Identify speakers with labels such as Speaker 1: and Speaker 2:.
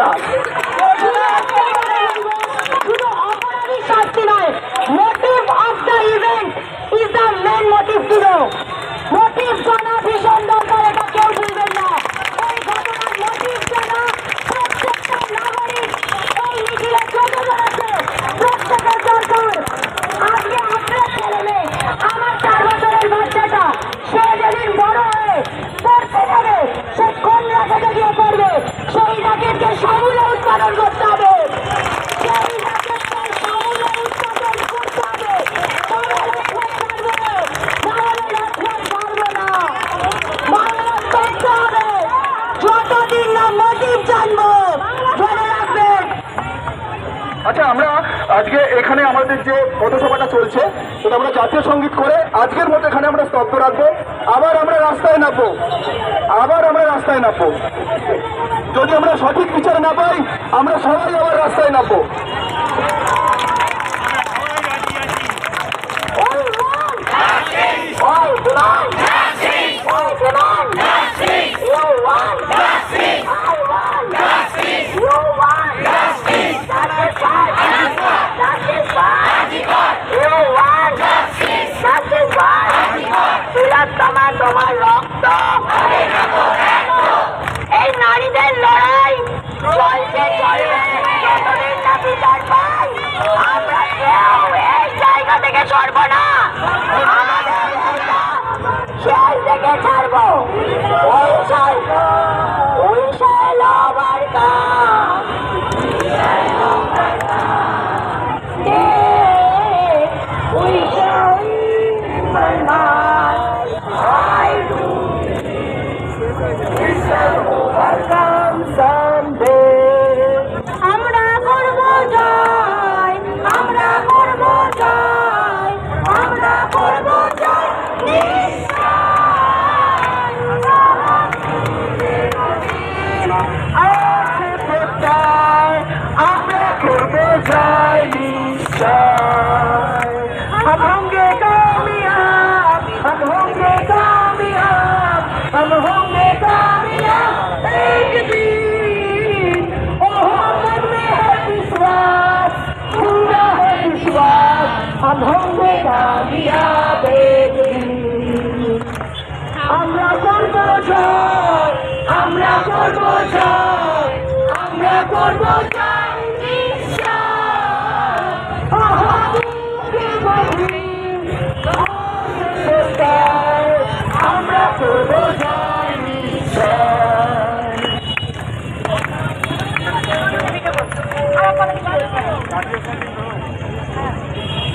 Speaker 1: করা। পালন করতে হবে। যতদিন না মোদীর জন্ম
Speaker 2: আচ্ছা আমরা আজকে এখানে আমাদের যে পথসভাটা চলছে, সেটা আমরা জাতীয় সংগীত করে আজকের মতো এখানে আমরা স্তব্ধ রাখব। আবার আমরা রাস্তায় নামবো। আবার আমরা রাস্তায় নামবো। যদি আমরা সঠিক বিচার না পাই, আমরা সবাই আবার রাস্তায় নামবো।
Speaker 1: সমান তোমার রক্ত। এই নারীদের লড়াই
Speaker 2: Friday star. I'm hungry, call me up. I'm hungry, call गाड़ियों